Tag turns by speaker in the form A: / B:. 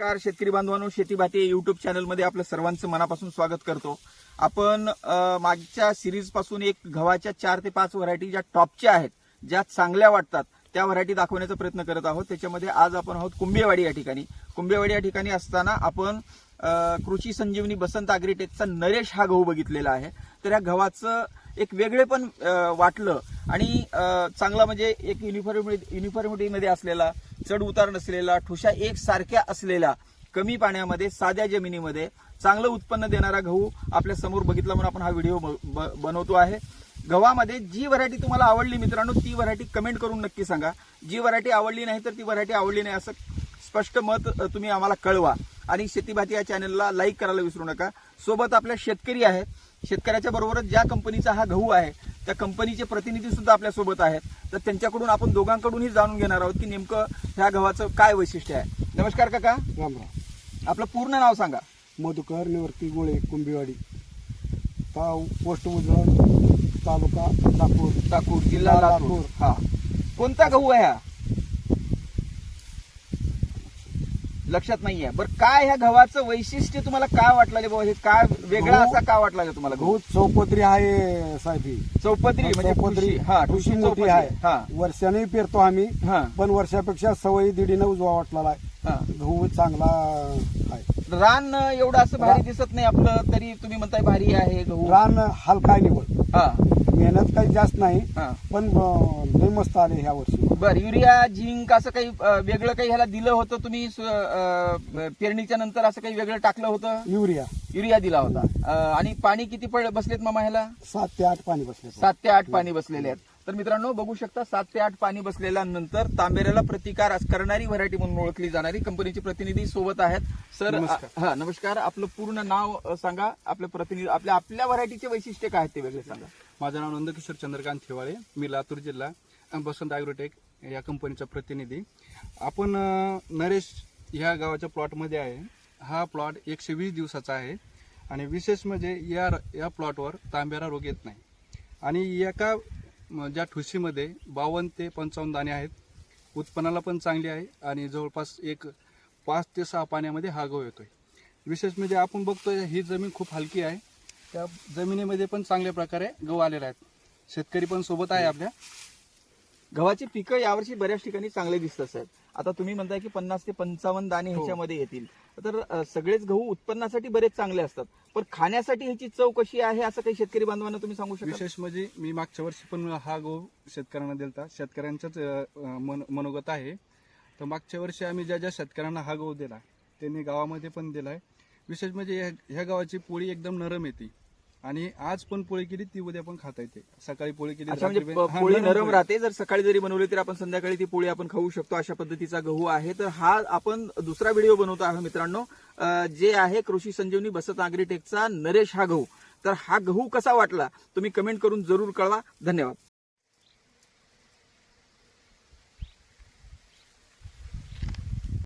A: नमस्कार शेतकरी बांधवांनो. शेती भाती युट्यूब चॅनलमध्ये आपलं सर्वांचं मनापासून स्वागत करतो. आपण मागच्या सिरीजपासून एक गव्हाच्या चार ते पाच व्हरायटी ज्या टॉपच्या आहेत ज्या चांगल्या वाटतात त्या व्हरायटी दाखवण्याचा प्रयत्न करत आहोत. त्याच्यामध्ये आज आपण आहोत कुंभेवाडी या ठिकाणी. कुंभेवाडी या ठिकाणी असताना आपण कृषी संजीवनी बसंत आग्रीटेकचा नरेश हा गहू बघितलेला आहे. तर या गव्हाचं एक वेगळे पण वाटलं आणि चांगला म्हणजे एक युनिफॉर्मिटी युनिफॉर्मिटीमध्ये असलेला चढ उतार नसलेला ठुशा एक सारख्या असलेला कमी पाण्यामध्ये साध्या जमिनीमध्ये चांगलं उत्पन्न देणारा गहू आपल्यासमोर बघितला म्हणून आपण हा व्हिडिओ ब- ब- बनवतो आहे. गव्हामध्ये जी व्हरायटी तुम्हाला आवडली मित्रांनो ती व्हरायटी कमेंट करून नक्की सांगा. जी व्हरायटी आवडली नाही तर ती व्हरायटी आवडली नाही असं स्पष्ट मत तुम्ही आम्हाला कळवा. आणि शेतीभाती या चॅनलला लाईक करायला विसरू नका. सोबत आपल्या शेतकरी आहेत शेतकऱ्याच्या बरोबरच ज्या कंपनीचा हा गहू आहे त्या कंपनीचे प्रतिनिधी सुद्धा आपल्यासोबत आहेत. तर त्यांच्याकडून आपण दोघांकडूनही जाणून घेणार आहोत की नेमकं ह्या गव्हाचं काय वैशिष्ट्य आहे. नमस्कार काका.
B: राम राम.
A: आपलं पूर्ण नाव सांगा.
B: मधुकर निवर्ती गोळे कुंभीवाडी. ताव पोस्ट उजळ तालुका लातूर
A: टाकूर जिल्हा लातूर.
B: लातूर.
A: हा. कोणता गहू आहे हा? लक्षात नाहीये. बरं काय ह्या गव्हाचं वैशिष्ट्य तुम्हाला काय वाटलं बाबा? हे काय वेगळा
B: गहू-
A: असा काय वाटला तुम्हाला गहू?
B: गहू चौपत्री आहे साहेब ही.
A: चौपदरी म्हणजे
B: चौपदरी.
A: हा
B: ठुशी मोठी
A: चौपदरी.
B: आहे.
A: हा.
B: वर्षाने पेरतो आम्ही
A: हा.
B: पण वर्षापेक्षा सवयी दीडीनं उजवा वाटलेला आहे.
A: हा.
B: गहू चांगला आहे.
A: रान एवढं असं भारी दिसत नाही आपलं तरी तुम्ही म्हणताय भारी आहे गहू.
B: रान हलका आहे निवड.
A: हा.
B: मेहनत काही जास्त नाही
A: हा.
B: पण अं, लय मस्त आले ह्या वर्षी.
A: बर युरिया झिंक असं काही अं, वेगळं काही ह्याला दिलं होतं तुम्ही सु- अं, पेरणीच्या नंतर असं काही वेगळं टाकलं होतं?
B: युरिया.
A: युरिया दिला होता. अं, आणि पाणी किती पड बसलेत मामा ह्याला?
B: सात ते आठ पाणी बसले
A: सात ते आठ पाणी बसलेले आहेत. तर मित्रांनो बघू शकता सात ते आठ पाणी बसलेल्यानंतर तांबेऱ्याला प्रतिकार करणारी व्हरायटी म्हणून ओळखली जाणारी कंपनीचे प्रतिनिधी सोबत आहेत. सर
B: नमस्कार.
A: हा नमस्कार. आपलं पूर्ण नाव अ, सांगा. आपले प्रतिनिधी आपल्या आपल्या व्हरायटीचे वैशिष्ट्य काय आहेत ते वेगळे सांगा.
C: माझं नाव नंदकिशोर चंद्रकांत ठेवाळे मी लातूर जिल्हा. बसंत ॲग्रोटेक या कंपनीचा प्रतिनिधी. आपण नरेश ह्या गावाच्या प्लॉटमध्ये आहे. हा प्लॉट एकशे वीस दिवसाचा आहे आणि विशेष म्हणजे या या प्लॉटवर तांब्यारा रोग येत नाही. आणि एका ज्या ठुशीमध्ये बावन्न ते पंचावन्न दाणे आहेत उत्पन्नाला पण चांगली आहे आणि जवळपास एक पाच ते सहा पाण्यामध्ये हा गहू येतो आहे विशेष म्हणजे आपण बघतोय ही जमीन खूप हलकी आहे. त्या जमिनीमध्ये पण चांगल्या प्रकारे गहू आलेले आहेत. शेतकरी पण सोबत आहे आपल्या.
A: गव्हाची पिकं यावर्षी बऱ्याच ठिकाणी चांगले दिसत आहेत आता तुम्ही म्हणताय की पन्नास ते पंचावन्न दाणे
C: हो.
A: ह्याच्यामध्ये येतील. तर सगळेच गहू उत्पन्नासाठी बरेच चांगले असतात. पण खाण्यासाठी ह्याची चव कशी आहे असं काही शेतकरी बांधवांना तुम्ही सांगू शकता
C: विशेष म्हणजे मी मागच्या वर्षी पण हा गहू शेतकऱ्यांना दिलता. शेतकऱ्यांच्याच मन मनोगत आहे. तर मागच्या वर्षी आम्ही ज्या ज्या शेतकऱ्यांना हा गहू दिला त्यांनी गावामध्ये पण दिलाय. विशेष म्हणजे ह्या गावाची पोळी एकदम नरम येते. आणि आज पण पोळी केली ती उद्या पण खाता येते. सकाळी पोळी केली
A: अच्छा म्हणजे
C: रात्री
A: प-
C: पण- हा,
A: पोळी नरम. राहते जर सकाळी जरी बनवली तरी आपण संध्याकाळी ती पोळी आपण खाऊ शकतो अशा पद्धतीचा गहू आहे. तर हा आपण दुसरा व्हिडिओ बनवतो आहे मित्रांनो. अं, जे आहे कृषी संजीवनी बसत अॅग्रीटेकचा नरेश हा गहू. तर हा गहू कसा वाटला? तुम्ही कमेंट करून जरूर कळवा. धन्यवाद.